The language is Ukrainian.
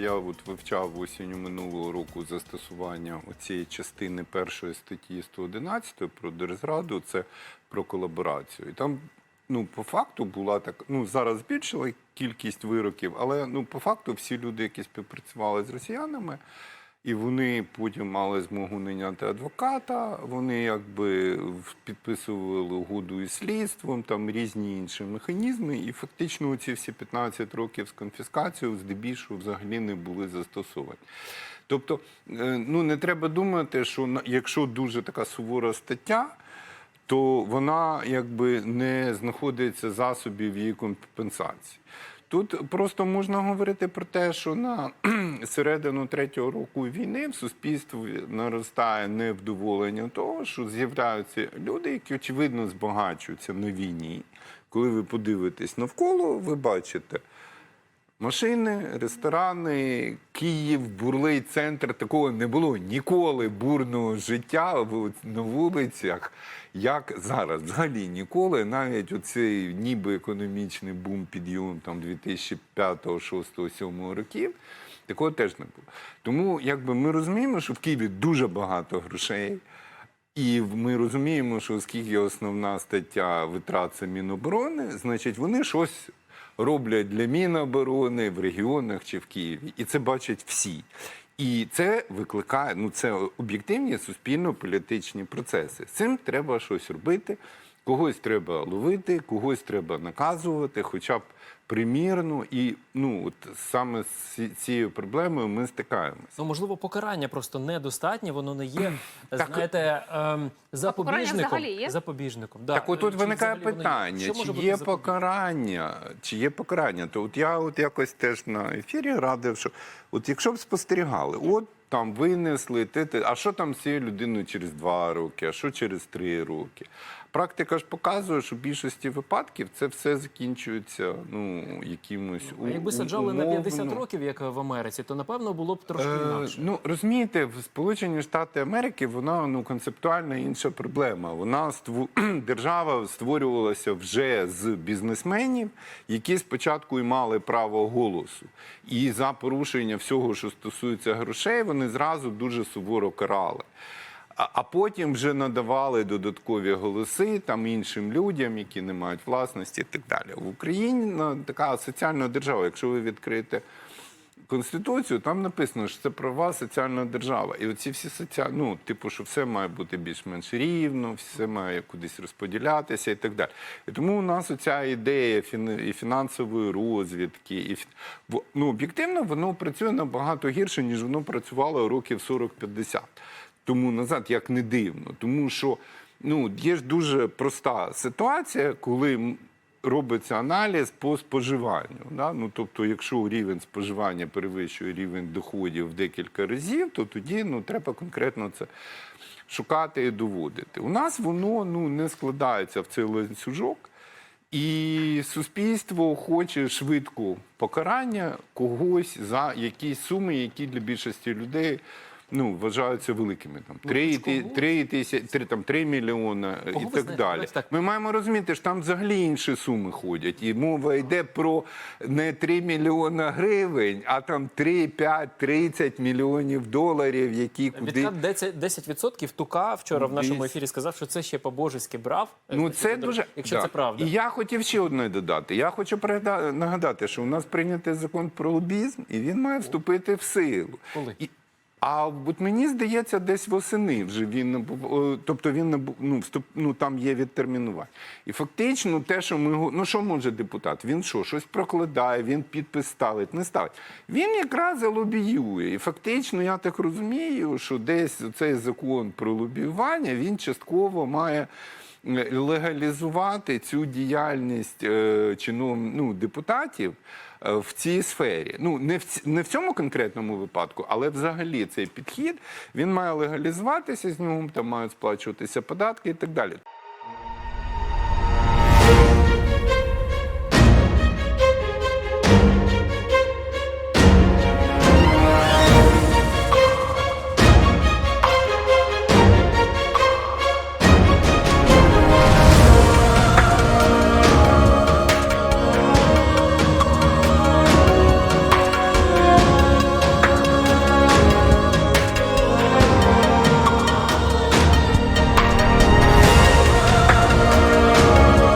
Я от вивчав осінню минулого року застосування цієї частини першої статті 111 про держзраду, це про колаборацію. І там, ну, по факту була так, ну зараз збільшила кількість вироків, але ну, по факту всі люди, які співпрацювали з росіянами, і вони потім мали змогу найняти адвоката. Вони якби підписували угоду із слідством, там різні інші механізми, і фактично ці всі 15 років з конфіскацією здебільшого взагалі не були застосовані. Тобто, е, ну не треба думати, що якщо дуже така сувора стаття, то вона якби не знаходиться засобів її компенсації. Тут просто можна говорити про те, що на середину третього року війни в суспільстві наростає невдоволення того, що з'являються люди, які очевидно збагачуються на війні. Коли ви подивитесь навколо, ви бачите Машини, ресторани, Київ, бурлий центр. Такого не було ніколи бурного життя на вулицях, як зараз. Взагалі ніколи. Навіть оцей ніби економічний бум підйом там 2005, 2006, 2007 років. Такого теж не було. Тому якби ми розуміємо, що в Києві дуже багато грошей. І ми розуміємо, що оскільки основна стаття витрат це Міноборони, значить вони щось роблять для Міноборони в регіонах чи в Києві. І це бачать всі. І це викликає, ну це об'єктивні суспільно-політичні процеси. З цим треба щось робити. Когось треба ловити, когось треба наказувати, хоча б примірно. І ну от саме з цією проблемою ми стикаємося. Ну, можливо, покарання просто недостатнє, воно не є, Так, знаєте, ем, запобіжником. є? запобіжником. Да. Так, от тут Чи виникає питання, Що чи є покарання, чи є покарання. То от я от якось теж на ефірі радив, що от якщо б спостерігали, от там винесли, те, те, а що там з цією людиною через два роки, а що через три роки. Практика ж показує, що в більшості випадків це все закінчується ну, якимось А якби у- саджали на 50 років, як в Америці, то напевно було б трошки Е, інакше. Ну розумієте, в Сполучені Штати Америки вона ну концептуально інша проблема. Вона ству... держава створювалася вже з бізнесменів, які спочатку і мали право голосу. І за порушення всього, що стосується грошей, вони зразу дуже суворо карали. А, потім вже надавали додаткові голоси там іншим людям, які не мають власності, і так далі. В Україні ну, така соціальна держава. Якщо ви відкриєте Конституцію, там написано, що це права соціальна держава. І оці всі соціальні, ну, типу, що все має бути більш-менш рівно, все має кудись розподілятися і так далі. І тому у нас оця ідея і фінансової розвідки, і ну, об'єктивно воно працює набагато гірше, ніж воно працювало років 40-50. Тому назад, як не дивно. Тому що ну, є ж дуже проста ситуація, коли робиться аналіз по споживанню. Да? Ну, тобто, якщо рівень споживання перевищує рівень доходів в декілька разів, то тоді ну, треба конкретно це шукати і доводити. У нас воно ну, не складається в цей ланцюжок. І суспільство хоче швидко покарання когось за якісь суми, які для більшості людей ну, вважаються великими. Там, Ну, 3, хоч когось. 3, 3, там, 3 мільйони і Кого так знаєте, далі. так. Ми маємо розуміти, що там взагалі інші суми ходять. І мова йде про не 3 мільйона гривень, а там 3, 5, 30 мільйонів доларів, які куди. Відкат 10%, 10% Тука вчора в нашому ефірі сказав, що це ще по-божеськи брав. Ну, це дуже якщо да. це правда. І я хотів ще одне додати. Я хочу пригада- нагадати, що у нас прийнятий закон про лобізм, і він має вступити в силу. Коли? І, а от мені здається, десь восени вже він тобто він ну, вступ, ну там є відтермінування. І фактично, те, що ми ну що може депутат? Він що, щось прокладає, він підпис ставить, не ставить. Він якраз лобіює. І фактично, я так розумію, що десь цей закон про лобіювання він частково має. Е, Легалізувати цю діяльність чинов, чином ну, депутатів е, в цій сфері. Ну не в не в цьому конкретному випадку, але взагалі цей підхід він має легалізуватися, з нього там мають сплачуватися податки і так далі.